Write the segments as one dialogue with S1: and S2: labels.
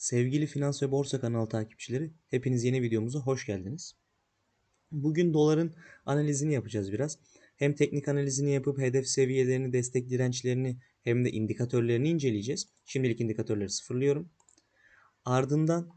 S1: Sevgili Finans ve Borsa kanalı takipçileri, hepiniz yeni videomuza hoş geldiniz. Bugün doların analizini yapacağız biraz. Hem teknik analizini yapıp hedef seviyelerini, destek dirençlerini hem de indikatörlerini inceleyeceğiz. Şimdilik indikatörleri sıfırlıyorum. Ardından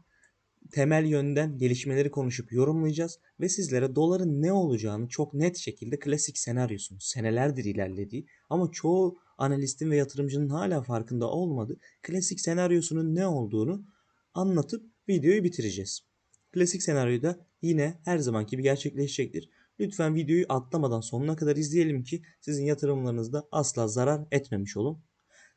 S1: temel yönden gelişmeleri konuşup yorumlayacağız ve sizlere doların ne olacağını çok net şekilde klasik senaryosunu senelerdir ilerlediği ama çoğu analistin ve yatırımcının hala farkında olmadığı klasik senaryosunun ne olduğunu anlatıp videoyu bitireceğiz. Klasik senaryoda yine her zamanki gibi gerçekleşecektir. Lütfen videoyu atlamadan sonuna kadar izleyelim ki sizin yatırımlarınızda asla zarar etmemiş olun.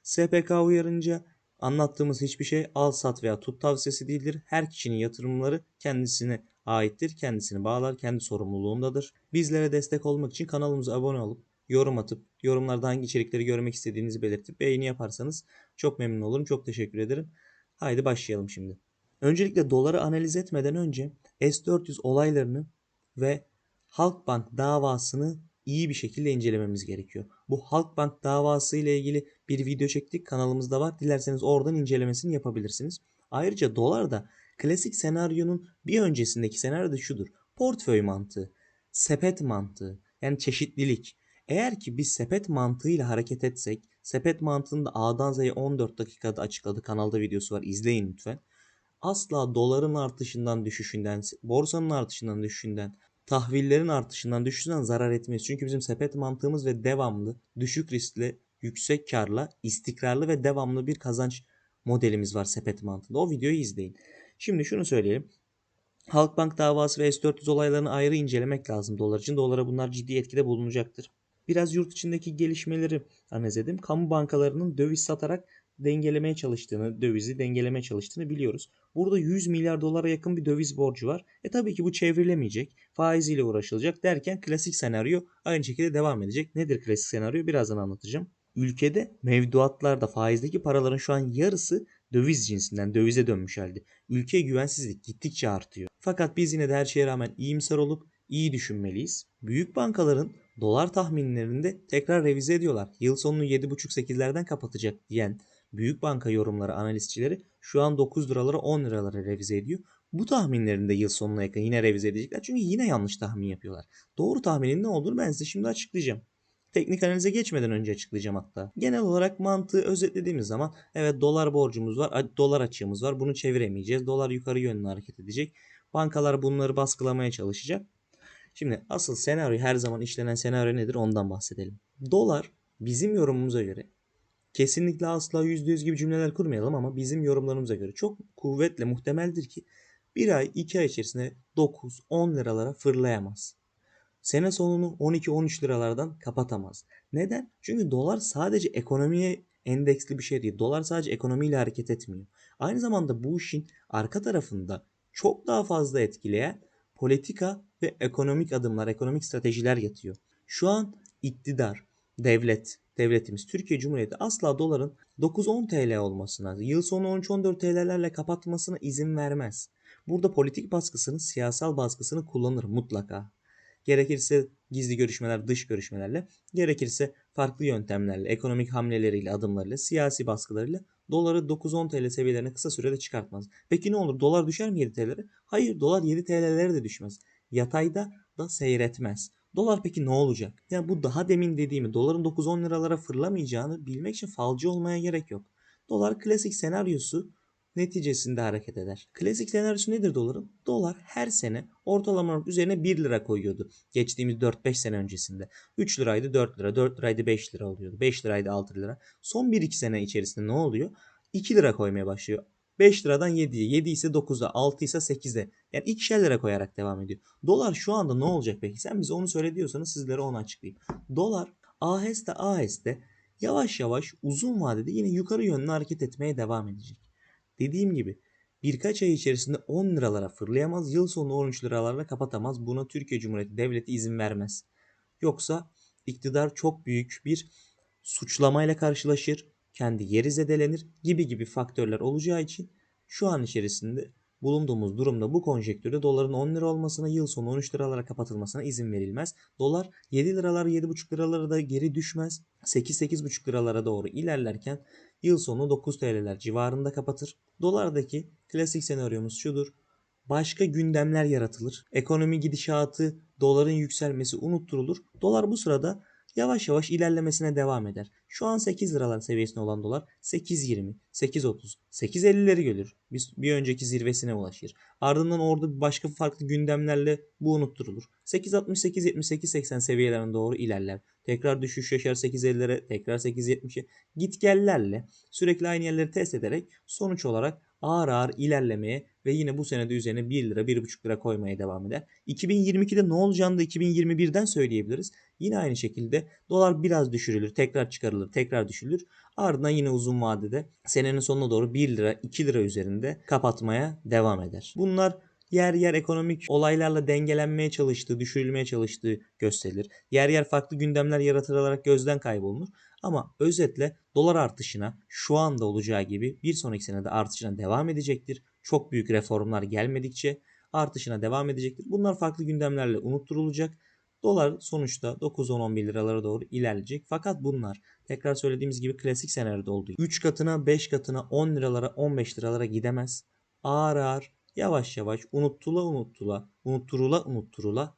S1: SPK uyarınca anlattığımız hiçbir şey al sat veya tut tavsiyesi değildir. Her kişinin yatırımları kendisine aittir. Kendisini bağlar, kendi sorumluluğundadır. Bizlere destek olmak için kanalımıza abone olup yorum atıp yorumlarda hangi içerikleri görmek istediğinizi belirtip beğeni yaparsanız çok memnun olurum. Çok teşekkür ederim. Haydi başlayalım şimdi. Öncelikle doları analiz etmeden önce S400 olaylarını ve Halkbank davasını iyi bir şekilde incelememiz gerekiyor. Bu Halkbank davası ile ilgili bir video çektik kanalımızda var. Dilerseniz oradan incelemesini yapabilirsiniz. Ayrıca dolar da klasik senaryonun bir öncesindeki senaryo da şudur. Portföy mantığı, sepet mantığı yani çeşitlilik. Eğer ki biz sepet mantığıyla hareket etsek, sepet mantığını da A'dan Z'ye 14 dakikada açıkladı. Kanalda videosu var. izleyin lütfen. Asla doların artışından düşüşünden, borsanın artışından düşüşünden, tahvillerin artışından düşüşünden zarar etmeyiz. Çünkü bizim sepet mantığımız ve devamlı, düşük riskli, yüksek karla, istikrarlı ve devamlı bir kazanç modelimiz var sepet mantığında. O videoyu izleyin. Şimdi şunu söyleyelim. Halkbank davası ve S-400 olaylarını ayrı incelemek lazım dolar için. Dolara bunlar ciddi etkide bulunacaktır. Biraz yurt içindeki gelişmeleri analiz edeyim. Kamu bankalarının döviz satarak dengelemeye çalıştığını, dövizi dengelemeye çalıştığını biliyoruz. Burada 100 milyar dolara yakın bir döviz borcu var. E tabii ki bu çevrilemeyecek. Faiziyle uğraşılacak derken klasik senaryo aynı şekilde devam edecek. Nedir klasik senaryo? Birazdan anlatacağım. Ülkede mevduatlarda faizdeki paraların şu an yarısı döviz cinsinden dövize dönmüş halde. Ülkeye güvensizlik gittikçe artıyor. Fakat biz yine de her şeye rağmen iyimser olup iyi düşünmeliyiz. Büyük bankaların dolar tahminlerinde tekrar revize ediyorlar. Yıl sonunu 7,5-8'lerden kapatacak diyen büyük banka yorumları analistçileri şu an 9 liralara 10 liralara revize ediyor. Bu tahminlerinde yıl sonuna yakın yine revize edecekler. Çünkü yine yanlış tahmin yapıyorlar. Doğru tahminin ne olduğunu ben size şimdi açıklayacağım. Teknik analize geçmeden önce açıklayacağım hatta. Genel olarak mantığı özetlediğimiz zaman evet dolar borcumuz var, dolar açığımız var. Bunu çeviremeyeceğiz. Dolar yukarı yönlü hareket edecek. Bankalar bunları baskılamaya çalışacak. Şimdi asıl senaryo her zaman işlenen senaryo nedir ondan bahsedelim. Dolar bizim yorumumuza göre kesinlikle asla %100 gibi cümleler kurmayalım ama bizim yorumlarımıza göre çok kuvvetle muhtemeldir ki bir ay iki ay içerisinde 9-10 liralara fırlayamaz. Sene sonunu 12-13 liralardan kapatamaz. Neden? Çünkü dolar sadece ekonomiye endeksli bir şey değil. Dolar sadece ekonomiyle hareket etmiyor. Aynı zamanda bu işin arka tarafında çok daha fazla etkileyen politika ve ekonomik adımlar, ekonomik stratejiler yatıyor. Şu an iktidar, devlet, devletimiz Türkiye Cumhuriyeti asla doların 9-10 TL olmasına, yıl sonu 13-14 TL'lerle kapatmasına izin vermez. Burada politik baskısını, siyasal baskısını kullanır mutlaka. Gerekirse gizli görüşmeler, dış görüşmelerle, gerekirse farklı yöntemlerle, ekonomik hamleleriyle, adımlarıyla, siyasi baskılarıyla doları 9-10 TL seviyelerine kısa sürede çıkartmaz. Peki ne olur? Dolar düşer mi 7 TL'lere? Hayır, dolar 7 TL'lere de düşmez. Yatayda da seyretmez. Dolar peki ne olacak? Yani bu daha demin dediğimi doların 9-10 liralara fırlamayacağını bilmek için falcı olmaya gerek yok. Dolar klasik senaryosu neticesinde hareket eder. Klasik senaryosu nedir doların? Dolar her sene ortalama üzerine 1 lira koyuyordu. Geçtiğimiz 4-5 sene öncesinde. 3 liraydı 4 lira, 4 liraydı 5 lira oluyordu. 5 liraydı 6 lira. Son 1-2 sene içerisinde ne oluyor? 2 lira koymaya başlıyor. 5 liradan 7'ye, 7 ise 9'a, 6 ise 8'e. Yani ikişer lira koyarak devam ediyor. Dolar şu anda ne olacak peki? Sen bize onu söyle diyorsanız sizlere onu açıklayayım. Dolar aheste aheste yavaş yavaş uzun vadede yine yukarı yönlü hareket etmeye devam edecek. Dediğim gibi birkaç ay içerisinde 10 liralara fırlayamaz, yıl sonu 13 liralarla kapatamaz. Buna Türkiye Cumhuriyeti Devleti izin vermez. Yoksa iktidar çok büyük bir suçlamayla karşılaşır, kendi yeri zedelenir gibi gibi faktörler olacağı için şu an içerisinde bulunduğumuz durumda bu konjektürde doların 10 lira olmasına yıl sonu 13 liralara kapatılmasına izin verilmez. Dolar 7 liralar 7,5 liralara da geri düşmez. 8-8,5 liralara doğru ilerlerken yıl sonu 9 TL'ler civarında kapatır. Dolardaki klasik senaryomuz şudur. Başka gündemler yaratılır. Ekonomi gidişatı, doların yükselmesi unutturulur. Dolar bu sırada yavaş yavaş ilerlemesine devam eder. Şu an 8 liralar seviyesinde olan dolar 8.20, 8.30, 8.50'leri görür. Bir, bir önceki zirvesine ulaşır. Ardından orada başka farklı gündemlerle bu unutturulur. 8.60, 8.70, 8.80 seviyelerine doğru ilerler. Tekrar düşüş yaşar 8.50'lere, tekrar 8.70'e. Gitgellerle sürekli aynı yerleri test ederek sonuç olarak ağır ağır ilerlemeye ve yine bu senede üzerine 1 lira 1,5 lira koymaya devam eder. 2022'de ne olacağını da 2021'den söyleyebiliriz. Yine aynı şekilde dolar biraz düşürülür, tekrar çıkarılır, tekrar düşürülür. Ardından yine uzun vadede senenin sonuna doğru 1 lira 2 lira üzerinde kapatmaya devam eder. Bunlar yer yer ekonomik olaylarla dengelenmeye çalıştığı, düşürülmeye çalıştığı gösterilir. Yer yer farklı gündemler yaratılarak gözden kaybolunur. Ama özetle dolar artışına şu anda olacağı gibi bir sonraki senede artışına devam edecektir. Çok büyük reformlar gelmedikçe artışına devam edecektir. Bunlar farklı gündemlerle unutturulacak. Dolar sonuçta 9-10-11 liralara doğru ilerleyecek. Fakat bunlar tekrar söylediğimiz gibi klasik senaryoda olduğu 3 katına 5 katına 10 liralara 15 liralara gidemez. Ağır ağır yavaş yavaş unuttula unuttula unutturula unutturula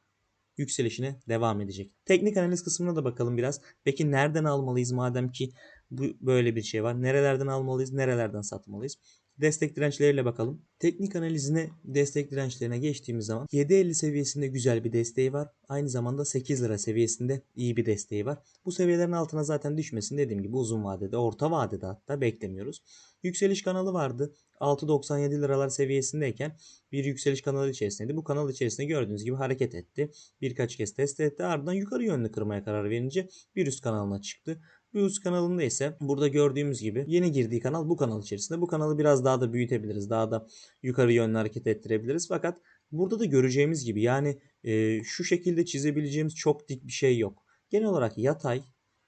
S1: yükselişine devam edecek. Teknik analiz kısmına da bakalım biraz. Peki nereden almalıyız madem ki bu böyle bir şey var? Nerelerden almalıyız? Nerelerden satmalıyız? Destek dirençleriyle bakalım. Teknik analizine destek dirençlerine geçtiğimiz zaman 7.50 seviyesinde güzel bir desteği var. Aynı zamanda 8 lira seviyesinde iyi bir desteği var. Bu seviyelerin altına zaten düşmesin dediğim gibi uzun vadede, orta vadede hatta beklemiyoruz. Yükseliş kanalı vardı. 6.97 liralar seviyesindeyken bir yükseliş kanalı içerisindeydi. Bu kanal içerisinde gördüğünüz gibi hareket etti. Birkaç kez test etti. Ardından yukarı yönlü kırmaya karar verince bir üst kanalına çıktı. Üst kanalında ise burada gördüğümüz gibi yeni girdiği kanal bu kanal içerisinde. Bu kanalı biraz daha da büyütebiliriz. Daha da yukarı yönlü hareket ettirebiliriz. Fakat burada da göreceğimiz gibi yani e, şu şekilde çizebileceğimiz çok dik bir şey yok. Genel olarak yatay,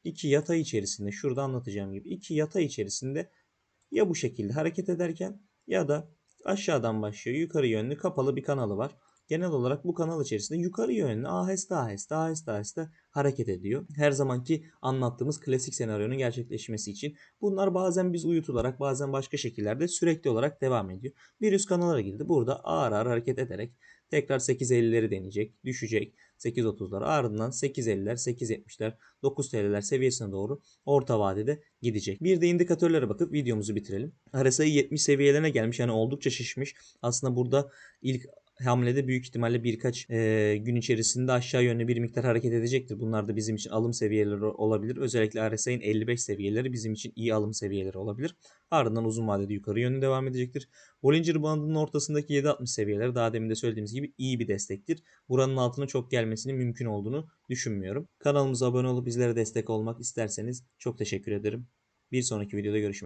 S1: iki yatay içerisinde şurada anlatacağım gibi iki yatay içerisinde ya bu şekilde hareket ederken ya da aşağıdan başlıyor yukarı yönlü kapalı bir kanalı var. Genel olarak bu kanal içerisinde yukarı yönlü aheste aheste aheste aheste hareket ediyor. Her zamanki anlattığımız klasik senaryonun gerçekleşmesi için. Bunlar bazen biz uyutularak bazen başka şekillerde sürekli olarak devam ediyor. Bir üst kanala girdi. Burada ağır ağır hareket ederek tekrar 8.50'leri deneyecek, düşecek. 8.30'lar ardından 8.50'ler, 8.70'ler, 9 TL'ler seviyesine doğru orta vadede gidecek. Bir de indikatörlere bakıp videomuzu bitirelim. RSI 70 seviyelerine gelmiş yani oldukça şişmiş. Aslında burada ilk hamlede büyük ihtimalle birkaç e, gün içerisinde aşağı yönlü bir miktar hareket edecektir. Bunlar da bizim için alım seviyeleri olabilir. Özellikle RSI'nin 55 seviyeleri bizim için iyi alım seviyeleri olabilir. Ardından uzun vadede yukarı yönlü devam edecektir. Bollinger bandının ortasındaki 7.60 seviyeleri daha demin de söylediğimiz gibi iyi bir destektir. Buranın altına çok gelmesinin mümkün olduğunu düşünmüyorum. Kanalımıza abone olup bizlere destek olmak isterseniz çok teşekkür ederim. Bir sonraki videoda görüşmek